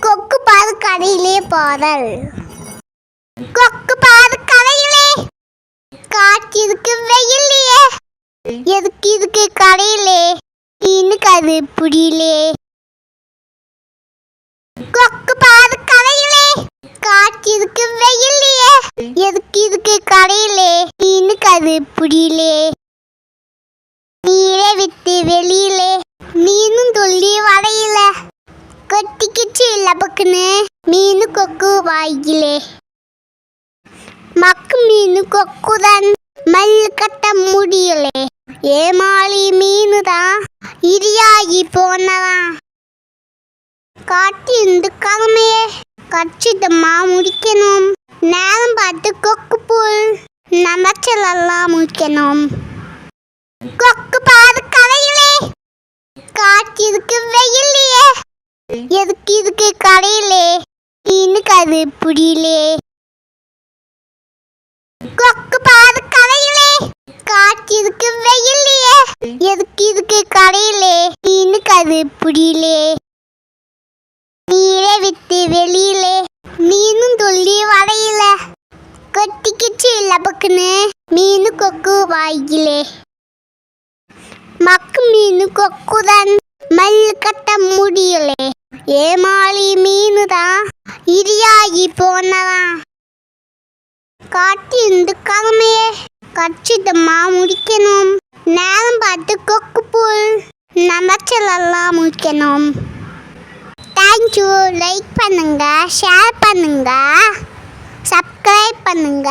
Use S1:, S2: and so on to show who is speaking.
S1: கொக்கு பாது கடையிலே பாதல். கொக்கு பாது கடையிலே காற்றிருக்கு வெயிலே. எதுக்கு இதுக்கு கடையிலே? இன்னுக்கு அது புரியலே. கொக்கு பாது கடையிலே காற்றிருக்கு வெயிலே. எதுக்கு இதுக்கு கடையிலே? இன்னுக்கு அது புரியலே. நீரே விட்டு வெளியிலே மீனும் துள்ளி வரையில கொட்டிக்கிச்சு லபக்குன்னு மீனு கொக்கு வாயிலே. மக்கு மீனு கொக்குதான் மல்லு கட்ட முடியலே. ஏமாளி மீனு தான் இரியாகி போனவன் காட்டி கிழமையே கச்சிதமா முடிக்கணும் நேரம் பார்த்து கொக்கு புல் நமச்சலெல்லாம் முடிக்கணும் கொக்கு பாது கரையிலே. காற்றிருக்கு வெயிலே. எதுக்கு இதுக்கு கடையிலே இன்னுக்கு அது புரியலே. கொக்கு பாது கரையிலே. இதுக்கு வெயிலே. எதுக்கு இதுக்கு கடையிலே இன்னுக்கு அது புரியலே. நீரே விட்டு வெளியிலே. மீனும் துள்ளி வரையில கொட்டிக்கிச்சு லபக்குன்னு. மீனு கொக்கு வாயிலே. மீனு கொக்குதான். மல்லு கட்ட முடியலே. ஏமாளி மீனு தான் இரியாகி போனவன் காட்டிருந்து கிழமையே கச்சிதமா முடிக்கணும். நேரம் பார்த்து கொக்கு புல் நமச்சலெல்லாம் முடிக்கணும். தேங்க்யூ லைக் பண்ணுங்க ஷேர் பண்ணுங்க சப்ஸ்கிரைப் பண்ணுங்க.